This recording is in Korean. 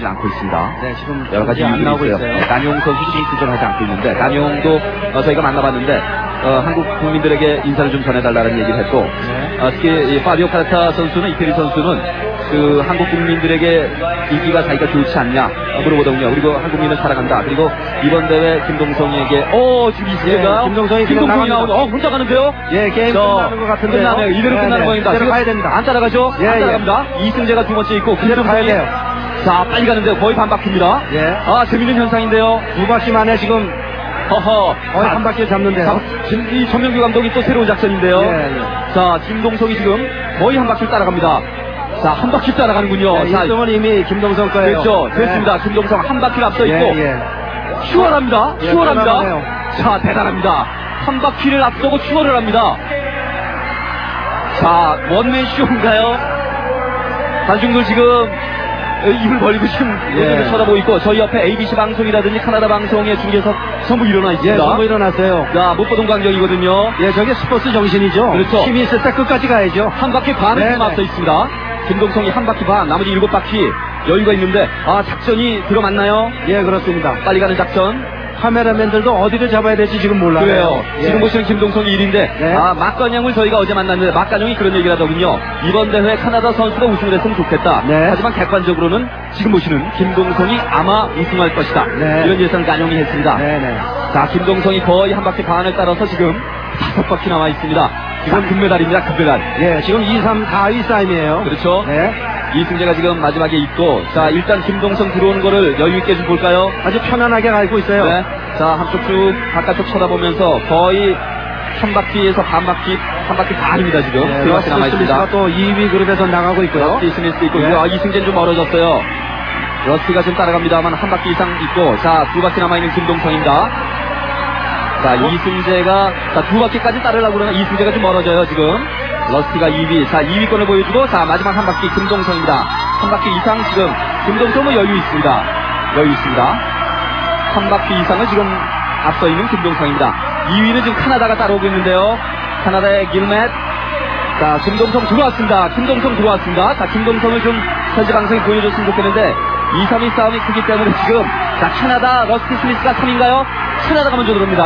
주지 않고 있습니다. 네, 지금 여러 가지 안 나오고 있어요. 있어요. 네, 난용 선수 지금 출전하지 않고 있는데 난용도 어, 저희가 만나봤는데 어, 한국 국민들에게 인사를 좀 전해달라는 얘기를 했고 네. 어, 특히 이 파비오 카르타 선수는 이태리 선수는 그 한국 국민들에게 인기가 자기가 좋지 않냐 어, 물어보더군요. 그리고 한국민을 사랑한다. 그리고 이번 대회 김동성에게 어 지금 이승재가 예, 김동성이 김동성이. 나오는 어 혼자 가는데요. 예, 게임 저, 끝나는 것 같은데요. 끝나네요. 이대로 네, 끝나는 네. 거입니다. 이대로 지금 가야 됩니다. 안 따라가죠? 예, 안 예. 따라갑니다. 이승재가 두 번째 있고 이대로 가야 김동성이 돼요. 자 빨리 가는데요. 거의 반 바퀴입니다. 예. 아 재밌는 현상인데요. 두 바퀴 만에 지금 허허. 거의 자, 한 바퀴를 잡는데요. 자, 지금 이 전명규 감독이 또 새로운 작전인데요. 예, 예. 자, 김동성이 지금 거의 한 바퀴를 따라갑니다. 자, 한 바퀴 따라가는군요. 네, 자, 1등은 이미 김동성 거예요. 그렇죠. 네. 됐습니다. 김동성 한 바퀴를 앞서 있고 예, 예. 추월합니다. 예, 추월합니다. 대단하네요. 자, 대단합니다. 한 바퀴를 앞서고 추월을 합니다. 자, 원맨 쇼인가요? 관중들 지금 입을 벌리고 지금 예. 예. 쳐다보고 있고 저희 옆에 ABC 방송이라든지 카나다 방송의 중계석 전부 일어나 예, 있습니다. 전부 일어났어요. 자, 못 보던 광경이거든요. 예, 저게 스포츠 정신이죠. 그렇죠. 힘이 있을 때 끝까지 가야죠. 한 바퀴 반을 네네. 지금 앞서 있습니다. 김동성이 한 바퀴 반, 나머지 일곱 바퀴 여유가 있는데, 아, 작전이 들어맞나요? 예, 그렇습니다. 빨리 가는 작전. 카메라맨들도 어디를 잡아야 될지 지금 몰라요. 그래요. 예. 지금 보시는 김동성이 1인데, 네. 아, 막간영을 저희가 어제 만났는데, 막간영이 그런 얘기를 하더군요. 이번 대회 카나다 선수가 우승을 했으면 좋겠다. 네. 하지만 객관적으로는 지금 보시는 김동성이 아마 우승할 것이다. 네. 이런 예상 간영이 했습니다. 네네. 자, 김동성이 거의 한 바퀴 반을 따라서 지금 다섯 바퀴 남아 있습니다. 지금 금메달입니다, 금메달. 예, 지금 2, 3, 4위 싸움이에요. 그렇죠. 네. 이승재가 지금 마지막에 있고, 자, 일단 김동성 들어오는 거를 여유 있게 좀 볼까요? 아주 편안하게 갈고 있어요. 네. 자, 한쪽 쭉, 바깥쪽 쳐다보면서 거의 한 바퀴에서 반 바퀴, 한 바퀴 반입니다, 지금. 예, 두 바퀴 남아있습니다. 또 2위 그룹에서 나가고 있고요. 러스티 스미스 있고, 예. 아, 이승재는 좀 멀어졌어요. 러스티가 좀 따라갑니다만 한 바퀴 이상 있고, 자, 두 바퀴 남아있는 김동성입니다. 자, 이승재가, 자, 두 바퀴까지 따르려고 그러나 이승재가 좀 멀어져요, 지금. 러스티가 2위. 자, 2위권을 보여주고, 자, 마지막 한 바퀴 김동성입니다. 한 바퀴 이상 지금, 김동성은 여유 있습니다. 여유 있습니다. 한 바퀴 이상을 지금 앞서 있는 김동성입니다. 2위는 지금 카나다가 따라오고 있는데요. 카나다의 길맷. 자, 김동성 들어왔습니다. 김동성 들어왔습니다. 자, 김동성을 좀 현재 방송에 보여줬으면 좋겠는데, 2, 3위 싸움이 크기 때문에 지금, 자, 캐나다 러스티 스미스가 3인가요? 캐나다가 먼저 들어옵니다.